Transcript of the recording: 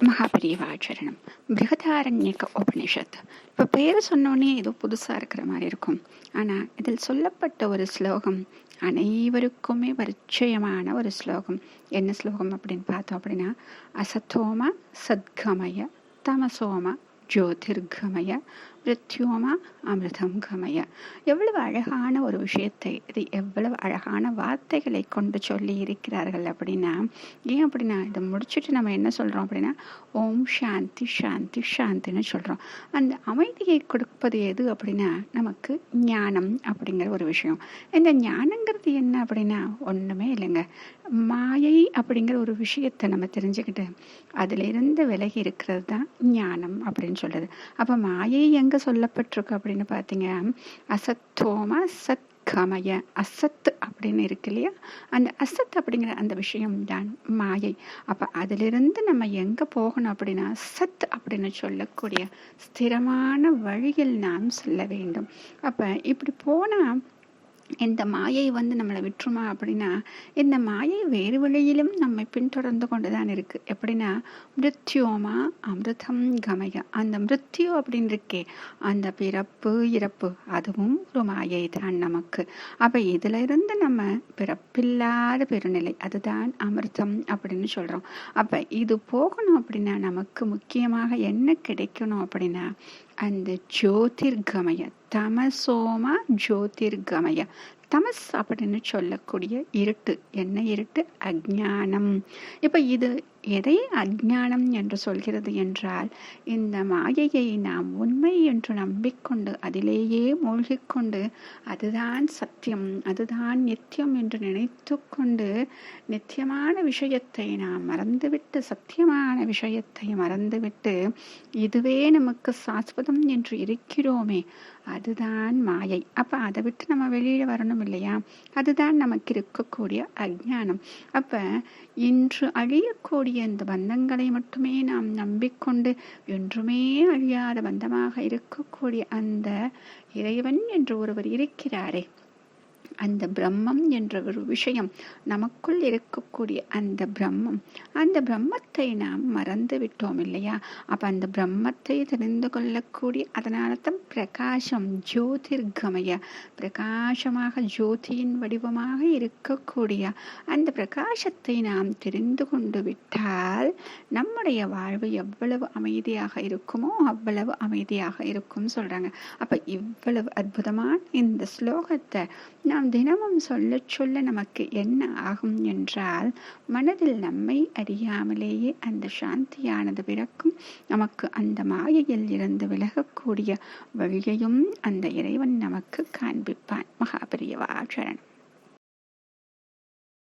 மகாபெரியவாச்சரணம் பிருகதாரண்யக உபனிஷத் இப்போ பேர் சொன்னோன்னே ஏதோ புதுசாக இருக்கிற மாதிரி இருக்கும். ஆனால் இதில் சொல்லப்பட்ட ஒரு ஸ்லோகம் அனைவருக்குமே பரிச்சயமான ஒரு ஸ்லோகம். என்ன ஸ்லோகம் அப்படின்னு பார்த்தோம் அப்படின்னா அசத்தோம சத்கமய தமசோம ஜோதிர்கமய மிருத்யோமா அமிர்தம் கமய எவ்வளவு அழகான ஒரு விஷயத்தை இது எவ்வளவு அழகான வார்த்தைகளை கொண்டு சொல்லி இருக்கிறார்கள் அப்படின்னா ஏன் அப்படின்னா இதை முடிச்சுட்டு நம்ம என்ன சொல்கிறோம் அப்படின்னா ஓம் சாந்தி சாந்தி சாந்தின்னு சொல்கிறோம் அந்த அமைதியை கொடுப்பது எது அப்படின்னா நமக்கு ஞானம் அப்படிங்கிற ஒரு விஷயம். இந்த ஞானங்கிறது என்ன அப்படின்னா ஒன்றுமே இல்லைங்க. மாயை அப்படிங்கிற ஒரு விஷயத்தை நம்ம தெரிஞ்சுக்கிட்டு அதிலிருந்து விலகி இருக்கிறது தான் ஞானம் அப்படின்னு சொல்கிறது அப்போ மாயை எங்கே சொல்லப்பட்டிருக்கு அப்படின்னு பார்த்தீங்க? அசத்தோமா சத் கமய அசத்து அப்படின்னு இருக்கு இல்லையா? அந்த அசத் அப்படிங்கிற அந்த விஷயம் தான் மாயை. அப்போ அதிலிருந்து நம்ம எங்கே போகணும் அப்படின்னா சத் அப்படின்னு சொல்லக்கூடிய ஸ்திரமான வழியில் நாம் செல்ல வேண்டும். அப்போ இப்படி போனால் இந்த மாயை வந்து நம்மளை விட்டுருமா அப்படின்னா இந்த மாயை வேறு வழியிலும் நம்மை பின்தொடர்ந்து கொண்டு தான் இருக்குது எப்படின்னா மிருத்யோமா அமிர்தம் கமய. அந்த மிருத்யு அப்படின்னு இருக்கே அந்த பிறப்பு இறப்பு அதுவும் ஒரு மாயை தான் நமக்கு. அப்போ இதில் இருந்து நம்ம பிறப்பில்லாத பெருநிலை அதுதான் அமிர்தம் அப்படின்னு சொல்கிறோம் அப்போ இது போகணும் அப்படின்னா நமக்கு முக்கியமாக என்ன கிடைக்கணும் அப்படின்னா அந்த ஜோதிர்கமய தமசோமா ஜோதிர்கமய தமஸ் அப்படின்னு சொல்லக்கூடிய இருட்டு என்ன இருட்டு அஜானம் இப்போ இது எதை அஜானம் என்று சொல்கிறது என்றால் இந்த மாயையை நாம் உண்மை என்று நம்பிக்கொண்டு அதிலேயே மூழ்கிக்கொண்டு அதுதான் சத்தியம் அதுதான் நித்தியம் என்று நினைத்து கொண்டு நித்தியமான விஷயத்தை நாம் மறந்துவிட்டு சத்தியமான விஷயத்தை மறந்துவிட்டு இதுவே நமக்கு சாஸ்வதம் என்று இருக்கிறோமே அதுதான் மாயை. அப்போ அதை விட்டு நம்ம வெளியில் வரணும் இல்லையா? அதுதான் நமக்கு இருக்கக்கூடிய அஜானம் அப்போ இன்று அழியக்கூடிய இந்த பந்தங்களை மட்டுமே நாம் நம்பிக்கொண்டு என்றுமே அழியாத பந்தமாக இருக்கக்கூடிய அந்த இறைவன் என்று ஒருவர் இருக்கிறாரே. அந்த பிரம்மம் என்ற ஒரு விஷயம் நமக்குள் இருக்கக்கூடிய அந்த பிரம்மம். அந்த பிரம்மத்தை நாம் மறந்து விட்டோம் இல்லையா? அப்போ அந்த பிரம்மத்தை தெரிந்து கொள்ளக்கூடிய அதனால தான் பிரகாசம் ஜோதிர்கமய பிரகாசமாக ஜோதியின் வடிவமாக இருக்கக்கூடிய அந்த பிரகாசத்தை நாம் தெரிந்து கொண்டு விட்டால் நம்முடைய வாழ்வு எவ்வளவு அமைதியாக இருக்குமோ அவ்வளவு அமைதியாக இருக்கும் சொல்கிறாங்க அப்போ இவ்வளவு அற்புதமான இந்த ஸ்லோகத்தை நாம் தினமும் சொல்ல சொல்ல நமக்கு என்ன ஆகும் என்றால் மனதில் நம்மை அறியாமலேயே அந்த சாந்தியானது பிறக்கும் நமக்கு அந்த மாயையில் இருந்து விலகக்கூடிய வழியையும் அந்த இறைவன் நமக்கு காண்பிப்பான். மகாபிரியவா சரணம்.